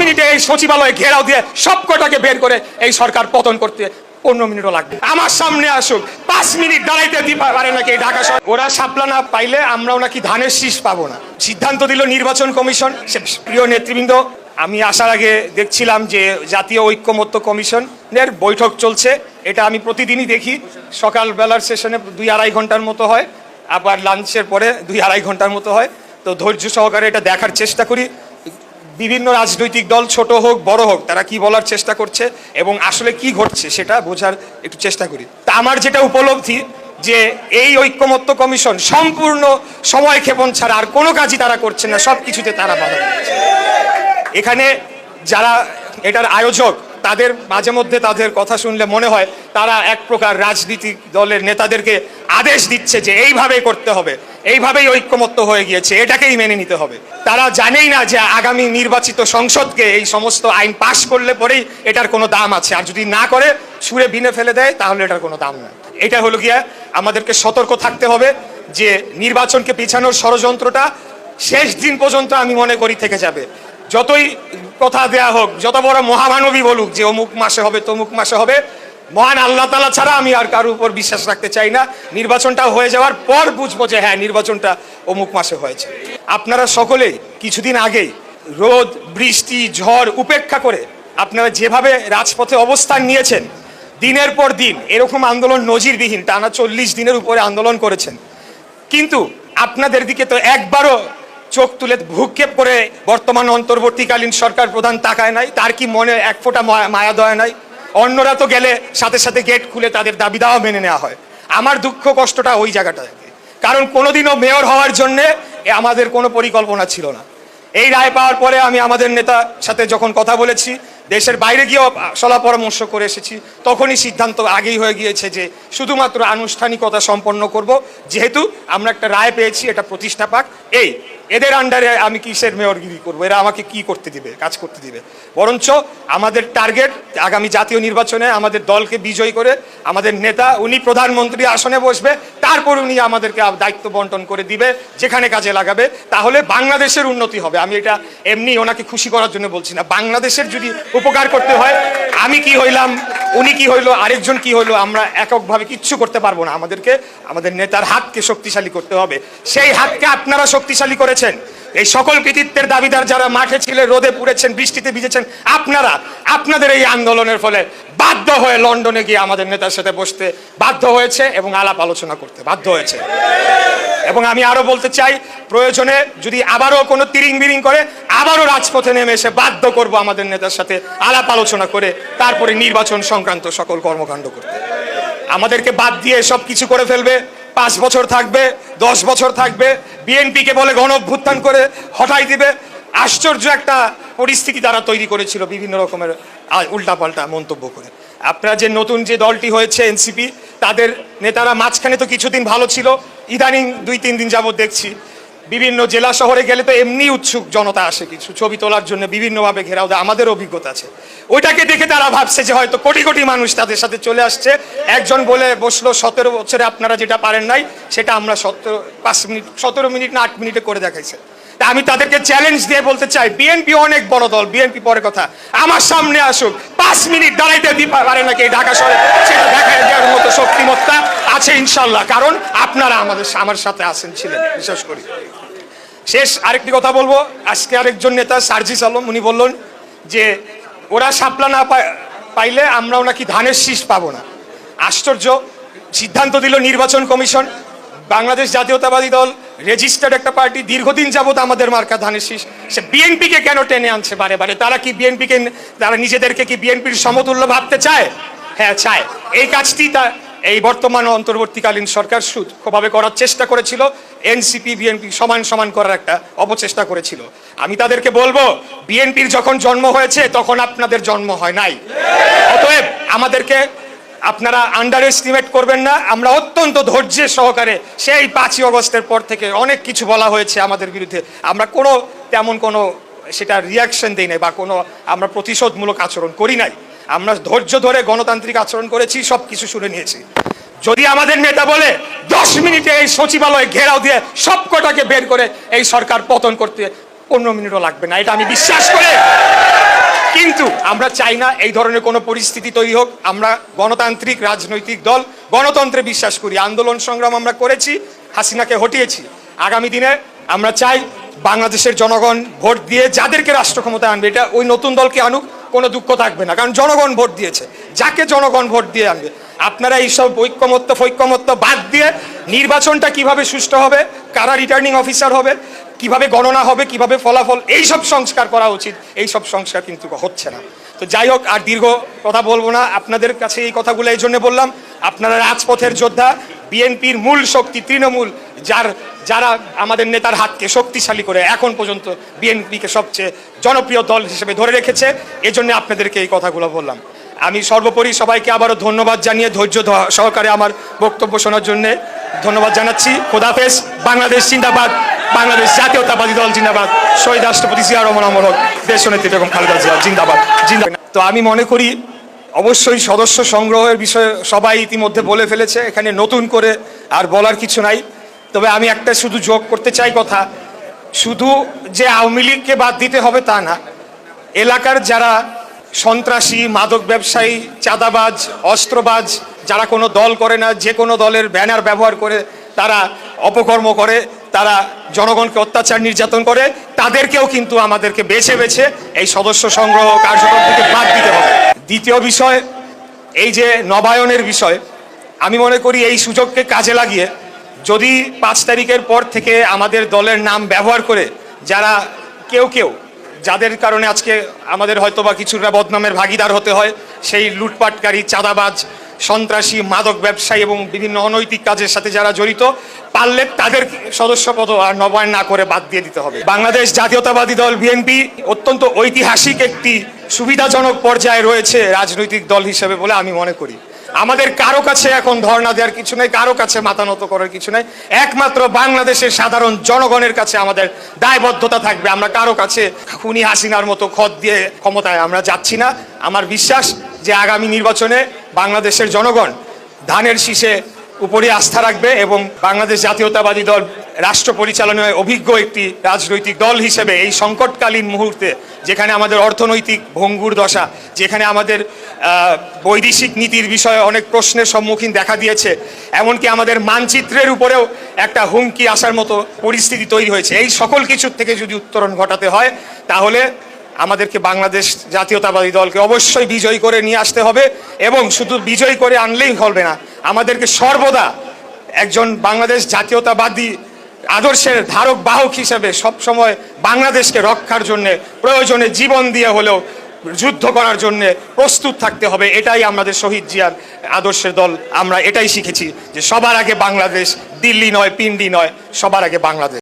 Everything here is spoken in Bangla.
মিনিটে এই সচিবালয়ে ঘেরাও দিয়ে সব কটাকে বের করে এই সরকার পতন করতে পনেরো মিনিটও লাগবে। আমার সামনে আসুক, পাঁচ মিনিট দাঁড়াইতে দিতে পারে নাকি এই ঢাকা শহর? ওরা সাপলা না পাইলে আমরাও নাকি ধানের শীষ পাবো না। সিদ্ধান্ত দিল নির্বাচন কমিশন, সে প্রিয় নেতৃবৃন্দ, আমি আসার আগে দেখছিলাম যে জাতীয় ঐক্যমত্য কমিশনের বৈঠক চলছে। এটা আমি প্রতিদিনই দেখি। সকালবেলার সেশনে দুই আড়াই ঘণ্টার মতো হয়, আবার লাঞ্চের পরে দুই আড়াই ঘণ্টার মতো হয়। তো ধৈর্য সহকারে এটা দেখার চেষ্টা করি। বিভিন্ন রাজনৈতিক দল, ছোট হোক, বড় হোক, তারা কি বলার চেষ্টা করছে এবং আসলে কি ঘটছে সেটা বোঝার একটু চেষ্টা করি। তা আমার যেটা উপলব্ধি যে এই ঐক্যমত্য কমিশন সম্পূর্ণ সময় ক্ষেপণ ছাড়া আর কোনো কাজই তারা করছে না, সব কিছুতে তারা বাধা এখানে যারা এটার আয়োজক, তাদের মাঝে মধ্যে তাদের কথা শুনলে মনে হয় তারা এক প্রকার রাজনীতিক দলের নেতাদেরকে আদেশ দিচ্ছে যে এইভাবেই করতে হবে, এইভাবেই ঐক্যমত্য হয়ে গিয়েছে, এটাকেই মেনে নিতে হবে। তারা জানেই না যে আগামী নির্বাচিত সংসদকে এই সমস্ত আইন পাশ করলে পরেই এটার কোনো দাম আছে। আর যদি না করে সুরে বিনে ফেলে দেয়, তাহলে এটার কোনো দাম নেই। এটা হলো গিয়া আমাদেরকে সতর্ক থাকতে হবে যে নির্বাচনকে পিছানোর ষড়যন্ত্রটা শেষ দিন পর্যন্ত আমি মনে করি থেকে যাবে। যতই কথা দেয়া হোক, যত বড় মহামানবী বলুক যে অমুক মাসে হবে, তমুক মাসে হবে মহান আল্লাহ তালা ছাড়া আমি আর কারোর উপর বিশ্বাস রাখতে চাই না। নির্বাচনটা হয়ে যাওয়ার পর বুঝব যে হ্যাঁ নির্বাচনটা অমুক মাসে হয়েছে। আপনারা সকলেই কিছুদিন আগেই রোদ, বৃষ্টি, ঝড় উপেক্ষা করে আপনারা যেভাবে রাজপথে অবস্থান নিয়েছেন, দিনের পর দিন এরকম আন্দোলন নজিরবিহীন, টানা চল্লিশ দিনের উপরে আন্দোলন করেছেন। কিন্তু আপনাদের দিকে তো একবারও চোখ তুলে ভূক্ষেপ করে বর্তমান অন্তর্বর্তীকালীন সরকার প্রধান তাকায় নাই, তার কি মনে এক ফোঁটা মায়া দয়া নাই? অন্যরা তো গেলে সাথে সাথে গেট খুলে তাদের দাবি দাওয়া মেনে নেওয়া হয়। আমার দুঃখ কষ্টটা ওই জায়গাটায়। কারণ কোনোদিনও মেয়র হওয়ার জন্যে আমাদের কোনো পরিকল্পনা ছিল না। এই রায় পাওয়ার পরে আমি আমাদের নেতা সাথে যখন কথা বলেছি, দেশের বাইরে গিয়েও সলা পরামর্শ করে এসেছি, তখনই সিদ্ধান্ত আগেই হয়ে গিয়েছে যে শুধুমাত্র আনুষ্ঠানিকতা সম্পন্ন করব। যেহেতু আমরা একটা রায় পেয়েছি, এটা প্রতিষ্ঠা পাক। এই এদের আন্ডারে আমি কিসের মেয়রগিরি করব? এরা আমাকে কি করতে দিবে, কাজ করতে দিবে? বরঞ্চ আমাদের টার্গেট আগামী জাতীয় নির্বাচনে আমাদের দলকে বিজয়ী করে আমাদের নেতা, উনি প্রধানমন্ত্রী আসনে বসবে, তারপর উনি আমাদেরকে দায়িত্ব বন্টন করে দিবে, যেখানে কাজে লাগাবে, তাহলে বাংলাদেশের উন্নতি হবে। আমি এটা এমনি ওনাকে খুশি করার জন্য বলছি না। বাংলাদেশের যদি উপকার করতে হয়, আমি কি হইলাম? উনি কি হইল, আরেকজন কি হইল, আমরা এককভাবে কিচ্ছু করতে পারব না। আমাদেরকে, আমাদের নেতার হাতকে শক্তিশালী করতে হবে। সেই হাতকে আপনারা শক্তিশালী করেছেন। এই সকল কৃতিত্বের দাবিদার যারা মাঠে ছিলেন রোদে পুড়েছেন, বৃষ্টিতে ভিজেছেন, আপনারা, আপনাদের এই আন্দোলনের ফলে বাধ্য হয়ে লন্ডনে গিয়ে আমাদের নেতার সাথে বসতে বাধ্য হয়েছে এবং আলাপ আলোচনা করতে বাধ্য হয়েছে। এবং আমি আরও বলতে চাই, প্রয়োজনে যদি আবারও কোনো তিরিং বিরিং করে, আবারও রাজপথে নেমে এসে বাধ্য করব আমাদের নেতার সাথে আলাপ আলোচনা করে, তারপরে নির্বাচন সংক্রান্ত সকল কর্মকাণ্ড করতে। আমাদেরকে বাদ দিয়ে সব কিছু করে ফেলবে, পাঁচ বছর থাকবে, দশ বছর থাকবে, বিএনপিকে বলে গণ অভ্যুত্থান করে হটাই দিবে। আশ্চর্য একটা পরিস্থিতি তারা তৈরি করেছিল বিভিন্ন রকমের উল্টাপাল্টা মন্তব্য করে। আপনারা যে নতুন যে দলটি হয়েছে এনসিপি তাদের নেতারা মাঝখানে তো কিছুদিন ভালো ছিল। ইদানিং দুই, তিন দিন যাবত দেখছি, বিভিন্ন জেলা শহরে গেলে তো এমনি উৎসুক জনতা আসে কিছু, ছবি তোলার জন্য বিভিন্নভাবে ঘেরাও দেয়, আমাদের অভিজ্ঞতা আছে। ওইটাকে দেখে তারা ভাবছে যে হয়তো কোটি কোটি মানুষ তাদের সাথে চলে আসছে। একজন বলে বসল, সতেরো বছরে আপনারা যেটা পারেন নাই, সেটা আমরা সতেরো, পাঁচ মিনিট, সতেরো মিনিট না আট মিনিটে করে দেখাইছে। তা আমি তাদেরকে চ্যালেঞ্জ দিয়ে বলতে চাই বিএনপি অনেক বড় দল বিএনপি পরে কথা, আমার সামনে আসুক, পাঁচ মিনিট দাঁড়াইতে দিতে পারে নাকি ঢাকা শহরে? মতো শক্তিমত্তা আছে ইনশাল্লাহ কারণ আপনারা আমাদের আমার সাথে আছেন ছিলেন, বিশেষ করি। শেষ আরেকটি কথা বলব, আজকে আরেকজন নেতা, সার্জিস আলম, উনি বললেন যে, ওরা সাপলা না পাইলে আমরাও নাকি ধানের শীষ পাবো না। আশ্চর্য, সিদ্ধান্ত দিল নির্বাচন কমিশন, বাংলাদেশ জাতীয়তাবাদী দল, রেজিস্টার্ড একটা পার্টি, দীর্ঘদিন যাবত আমাদের মার্কা ধানের শীষ, সে বিএনপিকে কেন টেনে আনছে বারে বারে? তারা কি বিএনপিকে, তারা নিজেদেরকে কি বিএনপির সমতুল্য ভাবতে চায়? হ্যাঁ চায়। এই কাজটি তা এই বর্তমান অন্তর্বর্তীকালীন সরকার সুদভাবে করার চেষ্টা করেছিল, এনসিপি, বিএনপি সমান সমান করার একটা অপচেষ্টা করেছিল। আমি তাদেরকে বলব, বিএনপির যখন জন্ম হয়েছে, তখন আপনাদের জন্ম হয় নাই। অতএব আমাদেরকে আপনারা আন্ডার এস্টিমেট করবেন না, আমরা অত্যন্ত ধৈর্যের সহকারে সেই পাঁচই অগস্টের পর থেকে অনেক কিছু বলা হয়েছে আমাদের বিরুদ্ধে। আমরা কোনো, তেমন কোনো সেটা রিয়াকশন দিই নাই বা কোনো আমরা প্রতিশোধমূলক আচরণ করি নাই। আমরা ধৈর্য ধরে গণতান্ত্রিক আচরণ করেছি সব কিছু শুনে নিয়েছি। যদি আমাদের নেতা বলে, দশ মিনিটে এই সচিবালয়ে ঘেরাও দিয়ে সব কটাকে বের করে এই সরকার পতন করতে পনেরো মিনিটও লাগবে না, এটা আমি বিশ্বাস করে। কিন্তু আমরা চাই না এই ধরনের কোনো পরিস্থিতি তৈরি হোক। আমরা গণতান্ত্রিক রাজনৈতিক দল, গণতন্ত্রে বিশ্বাস করি। আন্দোলন সংগ্রাম আমরা করেছি, হাসিনাকে হটিয়েছি। আগামী দিনে আমরা চাই বাংলাদেশের জনগণ ভোট দিয়ে যাদেরকে রাষ্ট্র ক্ষমতায় আনবে, এটা ওই নতুন দলকে আনুক। কোনো দুঃখ থাকবে না, কারণ জনগণ ভোট দিয়েছে। যাকে জনগণ ভোট দিয়ে আনবে। আপনারা এইসব ঐক্যমত্য, ফৈক্যমত্য বাদ দিয়ে নির্বাচনটা কীভাবে সুষ্ঠু হবে, কারা রিটার্নিং অফিসার হবে, কীভাবে গণনা হবে, কীভাবে ফলাফল, এই সব সংস্কার করা উচিত। এই সব সংস্কার কিন্তু হচ্ছে না। তো যাই হোক, আর দীর্ঘ কথা বলব না। আপনাদের কাছে এই কথাগুলো এই জন্য বললাম, আপনারা রাজপথের যোদ্ধা, বিএনপির মূল শক্তি তৃণমূল, যার যারা আমাদের নেতার হাতকে শক্তিশালী করে এখন পর্যন্ত বিএনপিকে সবচেয়ে জনপ্রিয় দল হিসেবে ধরে রেখেছে, এজন্য আপনাদেরকে এই কথাগুলো বললাম। আমি সর্বোপরি সবাইকে আবারও ধন্যবাদ জানিয়ে ধৈর্য সহকারে আমার বক্তব্য শোনার জন্য ধন্যবাদ জানাচ্ছি। খোদাফেজ বাংলাদেশ জিন্দাবাদ, বাংলাদেশ জাতীয়তাবাদী দল জিন্দাবাদ। শহীদ রাষ্ট্রপতি জিয়া রহমান অমর হোক দেশ নেত্রী বেগম খালেদা জিয়া জিন্দাবাদ জিন্দাবাদ। তো আমি মনে করি, অবশ্যই সদস্য সংগ্রহের বিষয়ে সবাই ইতিমধ্যে বলে ফেলেছে, এখানে নতুন করে আর বলার কিছু নাই। তবে আমি একটা শুধু যোগ করতে চাই কথা। শুধু যে আওয়ামী লীগকে বাদ দিতে হবে তা না। এলাকার যারা সন্ত্রাসী, মাদক ব্যবসায়ী, চাঁদাবাজ, অস্ত্রবাজ, যারা কোনো দল করে না, যে কোনো দলের ব্যানার ব্যবহার করে তারা অপকর্ম করে, তারা জনগণকে অত্যাচার নির্যাতন করে, তাদেরকেও কিন্তু আমাদেরকে বেছে বেছে এই সদস্য সংগ্রহ কার্যক্রম থেকে বাদ দিতে হবে। দ্বিতীয় বিষয়, এই যে নবায়নের বিষয়, আমি মনে করি এই সুযোগকে কাজে লাগিয়ে যদি পাঁচ তারিখের পর থেকে আমাদের দলের নাম ব্যবহার করে যারা কেউ কেউ, যাদের কারণে আজকে আমাদের হয়তো বা কিছুটা বদনামের ভাগিদার হতে হয়, সেই লুটপাটকারী, চাঁদাবাজ, সন্ত্রাসী, মাদক ব্যবসায়ী এবং বিভিন্ন অনৈতিক কাজের সাথে যারা জড়িত, পারলে তাদের সদস্যপদ আর নবায়ন না করে বাদ দিয়ে দিতে হবে। বাংলাদেশ জাতীয়তাবাদী দল বিএনপি অত্যন্ত ঐতিহাসিক একটি সুবিধাজনক পর্যায়ে রয়েছে রাজনৈতিক দল হিসেবে বলে আমি মনে করি। আমাদের কারও কাছে এখন ধর্ণা দেওয়ার কিছু নেই, কারও কাছে মাথা নত করার কিছু নেই। একমাত্র বাংলাদেশের সাধারণ জনগণের কাছে আমাদের দায়বদ্ধতা থাকবে। আমরা কারও কাছে খুনি হাসিনার মতো খত দিয়ে ক্ষমতায় আমরা যাচ্ছি না। আমার বিশ্বাস যে আগামী নির্বাচনে বাংলাদেশের জনগণ ধানের শীষে উপরে আস্থা রাখবে এবং বাংলাদেশ জাতীয়তাবাদী দল রাষ্ট্র পরিচালনায় অভিজ্ঞ একটি রাজনৈতিক দল হিসেবে এই সংকটকালীন মুহূর্তে, যেখানে আমাদের অর্থনৈতিক ভঙ্গুর দশা, যেখানে আমাদের বৈদেশিক নীতির বিষয়ে অনেক প্রশ্নের সম্মুখীন দেখা দিয়েছে, এমনকি আমাদের মানচিত্রের উপরেও একটা হুমকি আসার মতো পরিস্থিতি তৈরি হয়েছে। এই সকল কিছুর থেকে যদি উত্তরণ ঘটাতে হয়, তাহলে আমাদেরকে বাংলাদেশ জাতীয়তাবাদী দলকে অবশ্যই বিজয়ী করে নিয়ে আসতে হবে এবং শুধু বিজয়ী করে আনলেই হবে না। আমাদেরকে সর্বদা একজন বাংলাদেশ জাতীয়তাবাদী আদর্শের ধারক, বাহক হিসেবে সবসময় বাংলাদেশকে রক্ষার জন্য, প্রয়োজনে জীবন দিয়ে হলেও যুদ্ধ করার জন্য প্রস্তুত থাকতে হবে। এটাই আমাদের শহীদ জিয়ার আদর্শের দল। আমরা এটাই শিখেছি যে সবার আগে বাংলাদেশ দিল্লি নয়, পিন্ডি নয়, সবার আগে বাংলাদেশ।